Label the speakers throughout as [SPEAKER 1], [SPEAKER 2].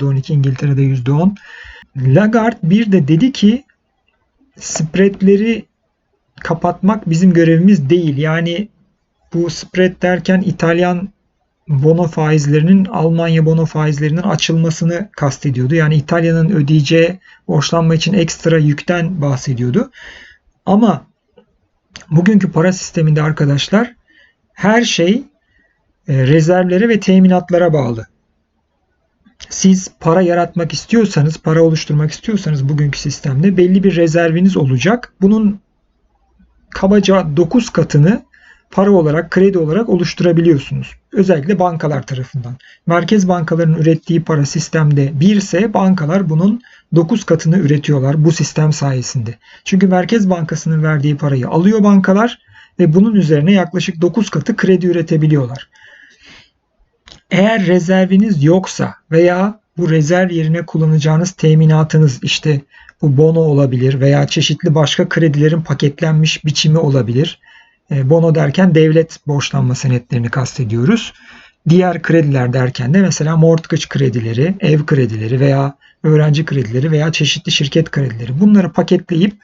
[SPEAKER 1] %12, İngiltere'de %10. Lagarde bir de dedi ki spreadleri kapatmak bizim görevimiz değil. Yani bu spread derken İtalyan bono faizlerinin Almanya bono faizlerinin açılmasını kastediyordu. Yani İtalya'nın ödeyeceği borçlanma için ekstra yükten bahsediyordu. Ama bugünkü para sisteminde arkadaşlar her şey e, rezervlere ve teminatlara bağlı. Siz para yaratmak istiyorsanız, para oluşturmak istiyorsanız bugünkü sistemde belli bir rezerviniz olacak. Bunun kabaca 9 katını para olarak, kredi olarak oluşturabiliyorsunuz. Özellikle bankalar tarafından. Merkez bankalarının ürettiği para sistemde 1 ise bankalar bunun 9 katını üretiyorlar bu sistem sayesinde. Çünkü Merkez Bankası'nın verdiği parayı alıyor bankalar ve bunun üzerine yaklaşık 9 katı kredi üretebiliyorlar. Eğer rezerviniz yoksa veya bu rezerv yerine kullanacağınız teminatınız işte bu bono olabilir veya çeşitli başka kredilerin paketlenmiş biçimi olabilir. E, bono derken devlet borçlanma senetlerini kastediyoruz. Diğer krediler derken de mesela mortgage kredileri, ev kredileri veya öğrenci kredileri veya çeşitli şirket kredileri. Bunları paketleyip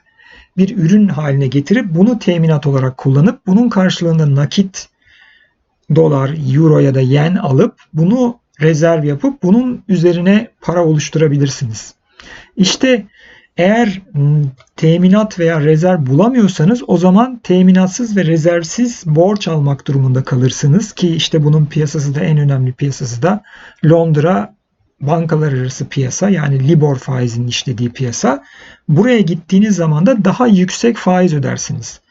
[SPEAKER 1] bir ürün haline getirip bunu teminat olarak kullanıp bunun karşılığında nakit dolar, euro ya da yen alıp bunu rezerv yapıp bunun üzerine para oluşturabilirsiniz. İşte eğer teminat veya rezerv bulamıyorsanız o zaman teminatsız ve rezervsiz borç almak durumunda kalırsınız ki işte bunun piyasası da en önemli piyasası da Londra bankalar arası piyasa yani Libor faizinin işlediği piyasa. Buraya gittiğiniz zaman da daha yüksek faiz ödersiniz.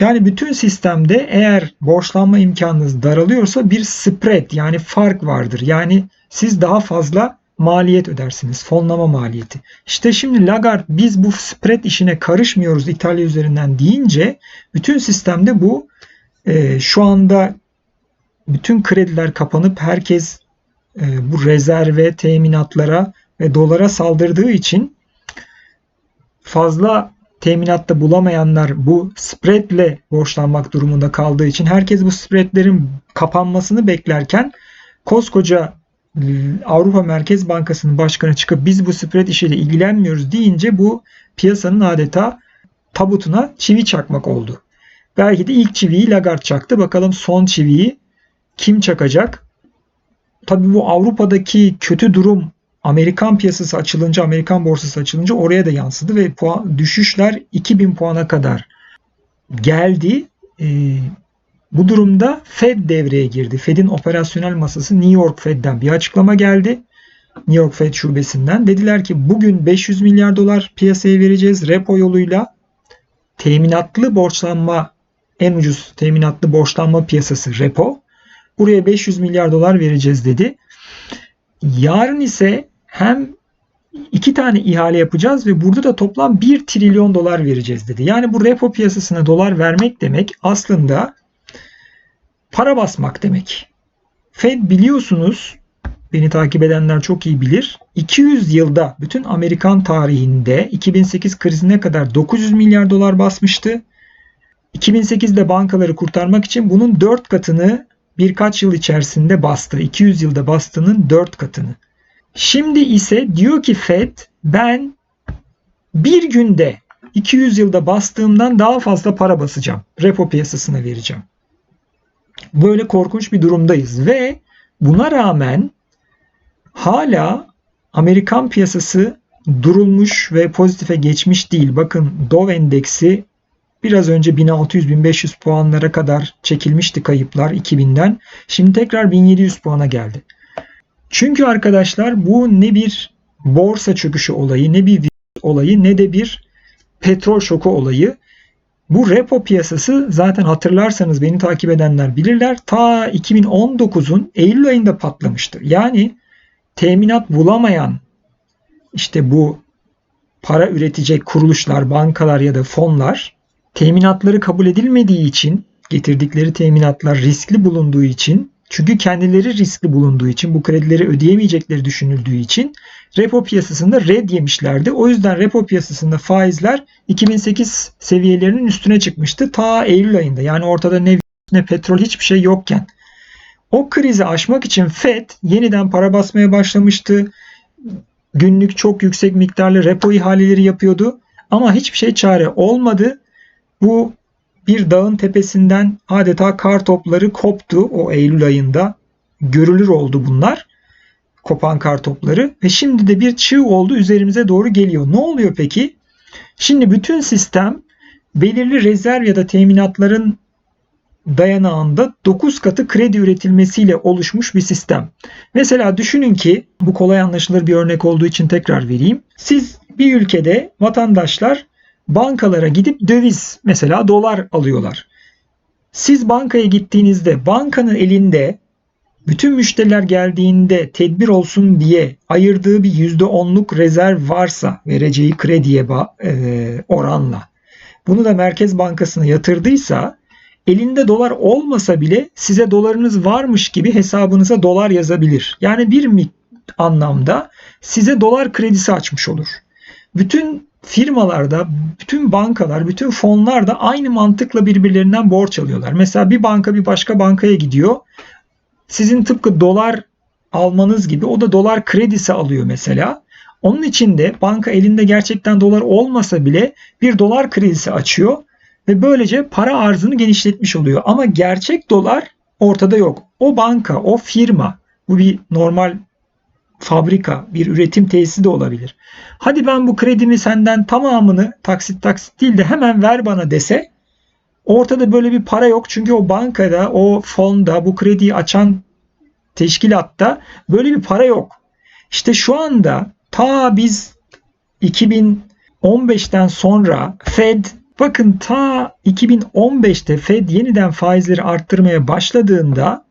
[SPEAKER 1] Yani bütün sistemde eğer borçlanma imkanınız daralıyorsa bir spread yani fark vardır. Yani siz daha fazla maliyet ödersiniz. Fonlama maliyeti. İşte şimdi Lagarde biz bu spread işine karışmıyoruz İtalya üzerinden deyince bütün sistemde bu e, şu anda bütün krediler kapanıp herkes e, bu rezerve, teminatlara ve dolara saldırdığı için fazla teminatta bulamayanlar bu spreadle borçlanmak durumunda kaldığı için herkes bu spreadlerin kapanmasını beklerken koskoca Avrupa Merkez Bankası'nın başkanı çıkıp biz bu spread işiyle ilgilenmiyoruz deyince bu piyasanın adeta tabutuna çivi çakmak oldu. Belki de ilk çiviyi Lagarde çaktı. Bakalım son çiviyi kim çakacak? Tabi bu Avrupa'daki kötü durum Amerikan piyasası açılınca, Amerikan borsası açılınca oraya da yansıdı ve puan, düşüşler 2000 puana kadar geldi. Ee, bu durumda Fed devreye girdi. Fed'in operasyonel masası New York Fed'den bir açıklama geldi. New York Fed şubesinden. Dediler ki bugün 500 milyar dolar piyasaya vereceğiz repo yoluyla. Teminatlı borçlanma en ucuz teminatlı borçlanma piyasası repo. Buraya 500 milyar dolar vereceğiz dedi. Yarın ise hem iki tane ihale yapacağız ve burada da toplam 1 trilyon dolar vereceğiz dedi. Yani bu repo piyasasına dolar vermek demek aslında para basmak demek. Fed biliyorsunuz beni takip edenler çok iyi bilir. 200 yılda bütün Amerikan tarihinde 2008 krizine kadar 900 milyar dolar basmıştı. 2008'de bankaları kurtarmak için bunun 4 katını birkaç yıl içerisinde bastı. 200 yılda bastığının 4 katını. Şimdi ise diyor ki Fed ben bir günde 200 yılda bastığımdan daha fazla para basacağım. Repo piyasasına vereceğim. Böyle korkunç bir durumdayız ve buna rağmen hala Amerikan piyasası durulmuş ve pozitife geçmiş değil. Bakın Dow endeksi biraz önce 1600-1500 puanlara kadar çekilmişti kayıplar 2000'den. Şimdi tekrar 1700 puana geldi. Çünkü arkadaşlar bu ne bir borsa çöküşü olayı, ne bir olayı, ne de bir petrol şoku olayı. Bu repo piyasası zaten hatırlarsanız beni takip edenler bilirler. Ta 2019'un Eylül ayında patlamıştır. Yani teminat bulamayan işte bu para üretecek kuruluşlar, bankalar ya da fonlar teminatları kabul edilmediği için getirdikleri teminatlar riskli bulunduğu için çünkü kendileri riskli bulunduğu için bu kredileri ödeyemeyecekleri düşünüldüğü için repo piyasasında red yemişlerdi. O yüzden repo piyasasında faizler 2008 seviyelerinin üstüne çıkmıştı ta Eylül ayında. Yani ortada ne ne petrol hiçbir şey yokken. O krizi aşmak için Fed yeniden para basmaya başlamıştı. Günlük çok yüksek miktarlı repo ihaleleri yapıyordu. Ama hiçbir şey çare olmadı. Bu bir dağın tepesinden adeta kar topları koptu o Eylül ayında. Görülür oldu bunlar. Kopan kar topları ve şimdi de bir çığ oldu üzerimize doğru geliyor. Ne oluyor peki? Şimdi bütün sistem belirli rezerv ya da teminatların dayanağında 9 katı kredi üretilmesiyle oluşmuş bir sistem. Mesela düşünün ki bu kolay anlaşılır bir örnek olduğu için tekrar vereyim. Siz bir ülkede vatandaşlar bankalara gidip döviz mesela dolar alıyorlar. Siz bankaya gittiğinizde bankanın elinde bütün müşteriler geldiğinde tedbir olsun diye ayırdığı bir %10'luk rezerv varsa vereceği krediye e, oranla bunu da Merkez Bankası'na yatırdıysa elinde dolar olmasa bile size dolarınız varmış gibi hesabınıza dolar yazabilir. Yani bir anlamda size dolar kredisi açmış olur. Bütün firmalarda, bütün bankalar, bütün fonlar da aynı mantıkla birbirlerinden borç alıyorlar. Mesela bir banka bir başka bankaya gidiyor. Sizin tıpkı dolar almanız gibi o da dolar kredisi alıyor mesela. Onun için de banka elinde gerçekten dolar olmasa bile bir dolar kredisi açıyor ve böylece para arzını genişletmiş oluyor. Ama gerçek dolar ortada yok. O banka, o firma, bu bir normal fabrika, bir üretim tesisi de olabilir. Hadi ben bu kredimi senden tamamını taksit taksit değil de hemen ver bana dese ortada böyle bir para yok. Çünkü o bankada, o fonda, bu krediyi açan teşkilatta böyle bir para yok. İşte şu anda ta biz 2015'ten sonra Fed bakın ta 2015'te Fed yeniden faizleri arttırmaya başladığında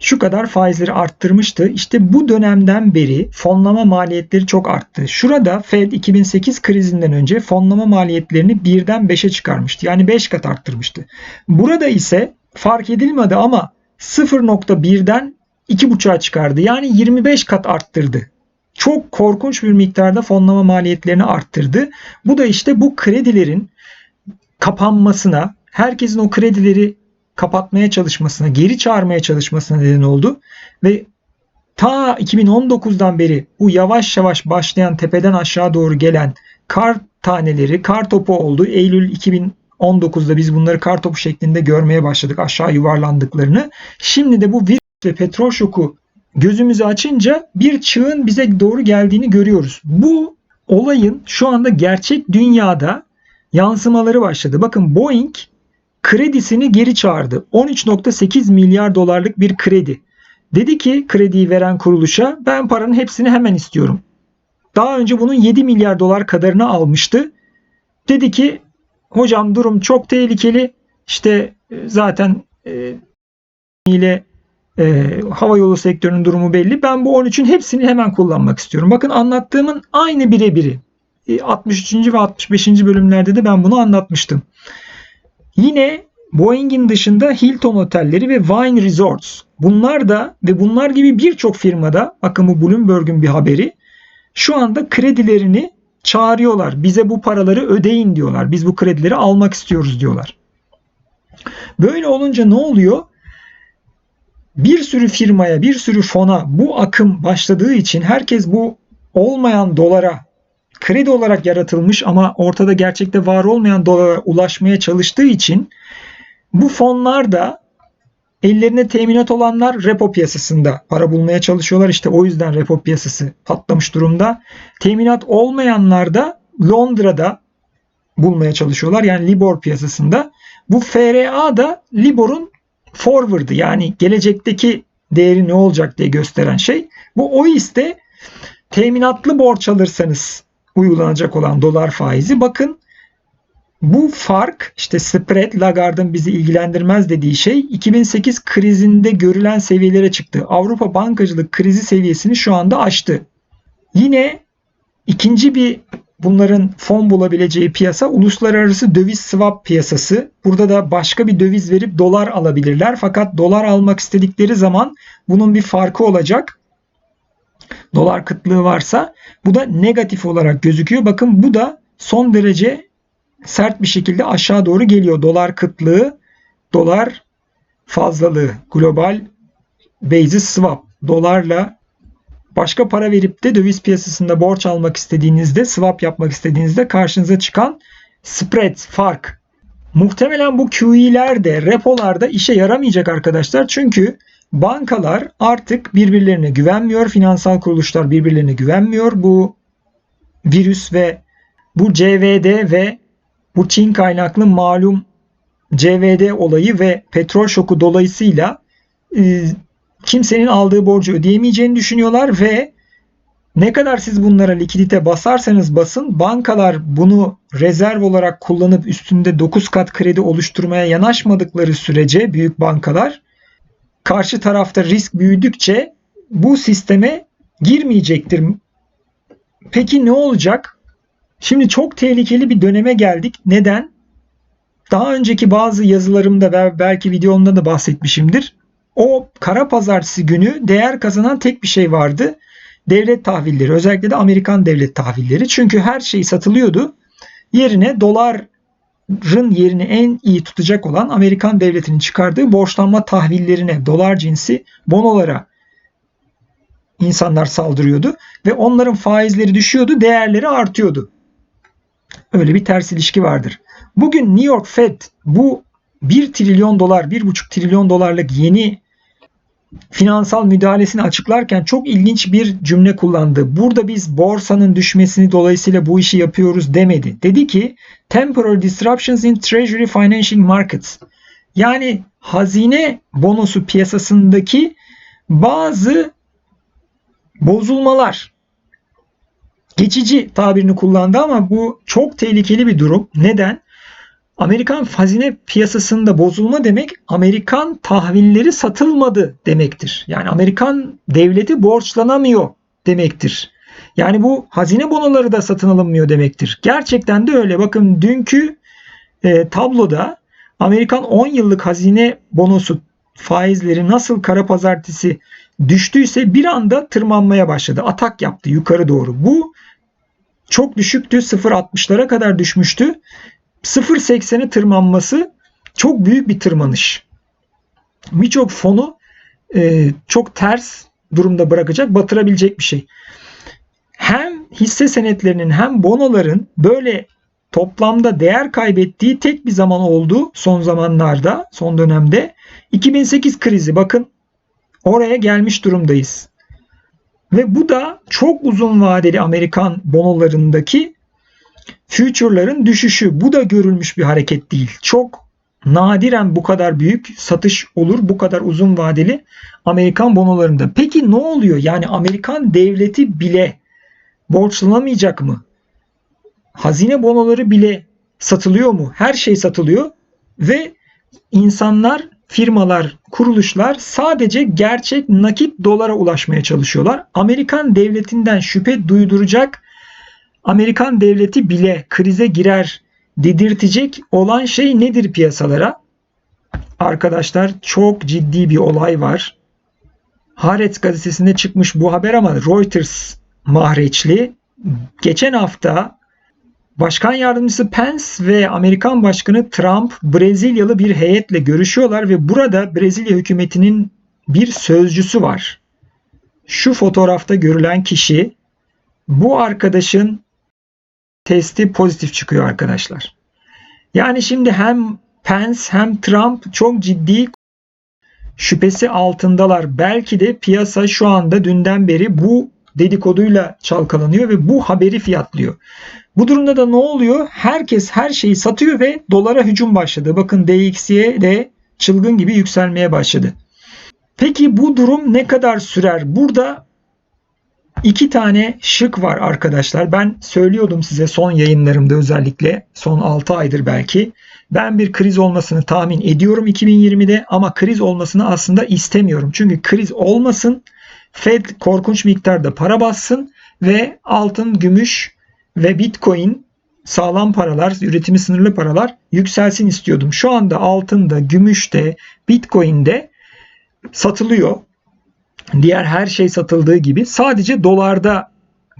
[SPEAKER 1] şu kadar faizleri arttırmıştı. İşte bu dönemden beri fonlama maliyetleri çok arttı. Şurada Fed 2008 krizinden önce fonlama maliyetlerini birden 5'e çıkarmıştı. Yani 5 kat arttırmıştı. Burada ise fark edilmedi ama 0.1'den 2.5'a çıkardı. Yani 25 kat arttırdı. Çok korkunç bir miktarda fonlama maliyetlerini arttırdı. Bu da işte bu kredilerin kapanmasına, herkesin o kredileri kapatmaya çalışmasına, geri çağırmaya çalışmasına neden oldu. Ve ta 2019'dan beri bu yavaş yavaş başlayan tepeden aşağı doğru gelen kar taneleri, kar topu oldu. Eylül 2019'da biz bunları kar topu şeklinde görmeye başladık aşağı yuvarlandıklarını. Şimdi de bu virüs ve petrol şoku gözümüzü açınca bir çığın bize doğru geldiğini görüyoruz. Bu olayın şu anda gerçek dünyada yansımaları başladı. Bakın Boeing kredisini geri çağırdı. 13.8 milyar dolarlık bir kredi. Dedi ki krediyi veren kuruluşa ben paranın hepsini hemen istiyorum. Daha önce bunun 7 milyar dolar kadarını almıştı. Dedi ki hocam durum çok tehlikeli. İşte e, zaten e, ile e, hava yolu sektörünün durumu belli. Ben bu 13'ün hepsini hemen kullanmak istiyorum. Bakın anlattığımın aynı birebiri. 63. E, ve 65. bölümlerde de ben bunu anlatmıştım. Yine Boeing'in dışında Hilton otelleri ve Wine Resorts. Bunlar da ve bunlar gibi birçok firmada bakın bu Bloomberg'un bir haberi. Şu anda kredilerini çağırıyorlar. Bize bu paraları ödeyin diyorlar. Biz bu kredileri almak istiyoruz diyorlar. Böyle olunca ne oluyor? Bir sürü firmaya, bir sürü fona bu akım başladığı için herkes bu olmayan dolara kredi olarak yaratılmış ama ortada gerçekte var olmayan dolara ulaşmaya çalıştığı için bu fonlar da ellerine teminat olanlar repo piyasasında para bulmaya çalışıyorlar. İşte o yüzden repo piyasası patlamış durumda. Teminat olmayanlar da Londra'da bulmaya çalışıyorlar. Yani Libor piyasasında. Bu FRA da Libor'un forward'ı yani gelecekteki değeri ne olacak diye gösteren şey. Bu OIS'te teminatlı borç alırsanız uygulanacak olan dolar faizi. Bakın bu fark işte spread Lagarde'ın bizi ilgilendirmez dediği şey 2008 krizinde görülen seviyelere çıktı. Avrupa bankacılık krizi seviyesini şu anda aştı. Yine ikinci bir bunların fon bulabileceği piyasa uluslararası döviz swap piyasası. Burada da başka bir döviz verip dolar alabilirler. Fakat dolar almak istedikleri zaman bunun bir farkı olacak. Dolar kıtlığı varsa bu da negatif olarak gözüküyor. Bakın bu da son derece sert bir şekilde aşağı doğru geliyor. Dolar kıtlığı, dolar fazlalığı, global basis swap. Dolarla başka para verip de döviz piyasasında borç almak istediğinizde, swap yapmak istediğinizde karşınıza çıkan spread, fark. Muhtemelen bu QE'ler de repolarda işe yaramayacak arkadaşlar. Çünkü bankalar artık birbirlerine güvenmiyor. Finansal kuruluşlar birbirlerine güvenmiyor. Bu virüs ve bu CVD ve bu Çin kaynaklı malum CVD olayı ve petrol şoku dolayısıyla e, kimsenin aldığı borcu ödeyemeyeceğini düşünüyorlar ve ne kadar siz bunlara likidite basarsanız basın bankalar bunu rezerv olarak kullanıp üstünde 9 kat kredi oluşturmaya yanaşmadıkları sürece büyük bankalar karşı tarafta risk büyüdükçe bu sisteme girmeyecektir. Peki ne olacak? Şimdi çok tehlikeli bir döneme geldik. Neden? Daha önceki bazı yazılarımda ve belki videomda da bahsetmişimdir. O kara pazartesi günü değer kazanan tek bir şey vardı. Devlet tahvilleri, özellikle de Amerikan devlet tahvilleri. Çünkü her şey satılıyordu. Yerine doların yerini en iyi tutacak olan Amerikan devletinin çıkardığı borçlanma tahvillerine, dolar cinsi bonolara insanlar saldırıyordu ve onların faizleri düşüyordu, değerleri artıyordu. Öyle bir ters ilişki vardır. Bugün New York Fed bu 1 trilyon dolar, 1,5 trilyon dolarlık yeni finansal müdahalesini açıklarken çok ilginç bir cümle kullandı. Burada biz borsanın düşmesini dolayısıyla bu işi yapıyoruz demedi. Dedi ki temporary disruptions in treasury financing markets. Yani hazine bonosu piyasasındaki bazı bozulmalar geçici tabirini kullandı ama bu çok tehlikeli bir durum. Neden? Amerikan hazine piyasasında bozulma demek Amerikan tahvilleri satılmadı demektir. Yani Amerikan devleti borçlanamıyor demektir. Yani bu hazine bonoları da satın alınmıyor demektir. Gerçekten de öyle. Bakın dünkü e, tabloda Amerikan 10 yıllık hazine bonosu faizleri nasıl kara pazartesi düştüyse bir anda tırmanmaya başladı. Atak yaptı yukarı doğru. Bu çok düşüktü. 0.60'lara kadar düşmüştü. 0.80'e tırmanması çok büyük bir tırmanış. Birçok fonu e, çok ters durumda bırakacak, batırabilecek bir şey. Hem hisse senetlerinin hem bonoların böyle toplamda değer kaybettiği tek bir zaman oldu son zamanlarda, son dönemde. 2008 krizi bakın oraya gelmiş durumdayız. Ve bu da çok uzun vadeli Amerikan bonolarındaki future'ların düşüşü. Bu da görülmüş bir hareket değil. Çok nadiren bu kadar büyük satış olur bu kadar uzun vadeli Amerikan bonolarında. Peki ne oluyor? Yani Amerikan devleti bile borçlanamayacak mı? Hazine bonoları bile satılıyor mu? Her şey satılıyor ve insanlar, firmalar, kuruluşlar sadece gerçek nakit dolara ulaşmaya çalışıyorlar. Amerikan devletinden şüphe duyduracak Amerikan devleti bile krize girer dedirtecek olan şey nedir piyasalara? Arkadaşlar çok ciddi bir olay var. Haaretz gazetesinde çıkmış bu haber ama Reuters mahreçli. Geçen hafta Başkan Yardımcısı Pence ve Amerikan Başkanı Trump Brezilyalı bir heyetle görüşüyorlar ve burada Brezilya hükümetinin bir sözcüsü var. Şu fotoğrafta görülen kişi bu arkadaşın testi pozitif çıkıyor arkadaşlar. Yani şimdi hem Pence hem Trump çok ciddi şüphesi altındalar. Belki de piyasa şu anda dünden beri bu dedikoduyla çalkalanıyor ve bu haberi fiyatlıyor. Bu durumda da ne oluyor? Herkes her şeyi satıyor ve dolara hücum başladı. Bakın DXY de çılgın gibi yükselmeye başladı. Peki bu durum ne kadar sürer? Burada İki tane şık var arkadaşlar. Ben söylüyordum size son yayınlarımda özellikle son 6 aydır belki. Ben bir kriz olmasını tahmin ediyorum 2020'de ama kriz olmasını aslında istemiyorum. Çünkü kriz olmasın, Fed korkunç miktarda para bassın ve altın, gümüş ve Bitcoin sağlam paralar, üretimi sınırlı paralar yükselsin istiyordum. Şu anda altında, gümüşte, Bitcoin'de satılıyor diğer her şey satıldığı gibi sadece dolarda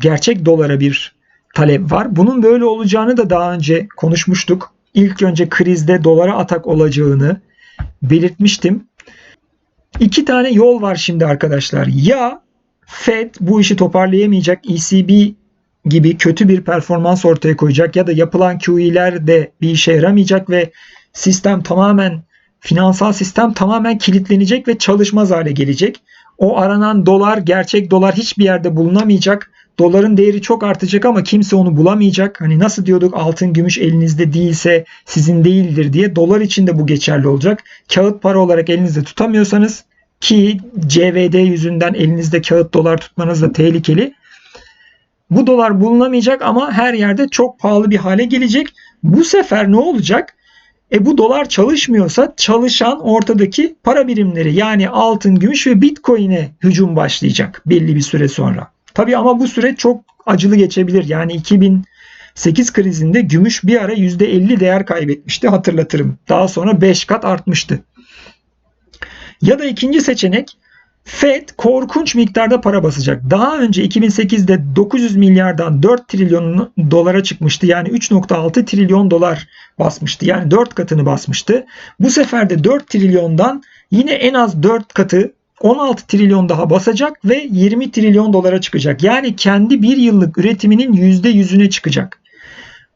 [SPEAKER 1] gerçek dolara bir talep var. Bunun böyle olacağını da daha önce konuşmuştuk. İlk önce krizde dolara atak olacağını belirtmiştim. iki tane yol var şimdi arkadaşlar. Ya Fed bu işi toparlayamayacak ECB gibi kötü bir performans ortaya koyacak ya da yapılan QE'ler de bir işe yaramayacak ve sistem tamamen finansal sistem tamamen kilitlenecek ve çalışmaz hale gelecek. O aranan dolar, gerçek dolar hiçbir yerde bulunamayacak. Doların değeri çok artacak ama kimse onu bulamayacak. Hani nasıl diyorduk altın gümüş elinizde değilse sizin değildir diye. Dolar için de bu geçerli olacak. Kağıt para olarak elinizde tutamıyorsanız ki CVD yüzünden elinizde kağıt dolar tutmanız da tehlikeli. Bu dolar bulunamayacak ama her yerde çok pahalı bir hale gelecek. Bu sefer ne olacak? E bu dolar çalışmıyorsa çalışan ortadaki para birimleri yani altın, gümüş ve bitcoin'e hücum başlayacak belli bir süre sonra. Tabi ama bu süre çok acılı geçebilir. Yani 2008 krizinde gümüş bir ara %50 değer kaybetmişti hatırlatırım. Daha sonra 5 kat artmıştı. Ya da ikinci seçenek Fed korkunç miktarda para basacak. Daha önce 2008'de 900 milyardan 4 trilyon dolara çıkmıştı. Yani 3.6 trilyon dolar basmıştı. Yani 4 katını basmıştı. Bu sefer de 4 trilyondan yine en az 4 katı 16 trilyon daha basacak ve 20 trilyon dolara çıkacak. Yani kendi bir yıllık üretiminin %100'üne çıkacak.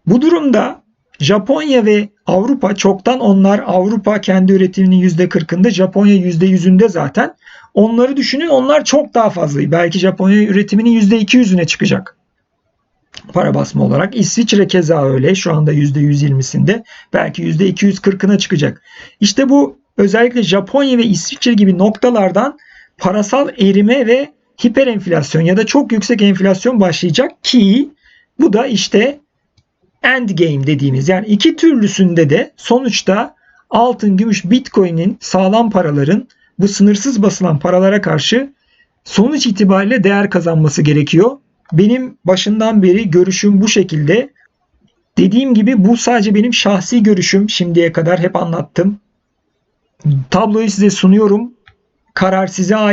[SPEAKER 1] Bu durumda Japonya ve Avrupa çoktan onlar Avrupa kendi üretiminin %40'ında Japonya %100'ünde zaten. Onları düşünün onlar çok daha fazla. Belki Japonya üretiminin %200'üne çıkacak. Para basma olarak. İsviçre keza öyle. Şu anda %120'sinde. Belki %240'ına çıkacak. İşte bu özellikle Japonya ve İsviçre gibi noktalardan parasal erime ve hiper enflasyon ya da çok yüksek enflasyon başlayacak ki bu da işte end game dediğimiz yani iki türlüsünde de sonuçta altın, gümüş, bitcoin'in sağlam paraların bu sınırsız basılan paralara karşı sonuç itibariyle değer kazanması gerekiyor. Benim başından beri görüşüm bu şekilde. Dediğim gibi bu sadece benim şahsi görüşüm. Şimdiye kadar hep anlattım. Tabloyu size sunuyorum. Karar size ait.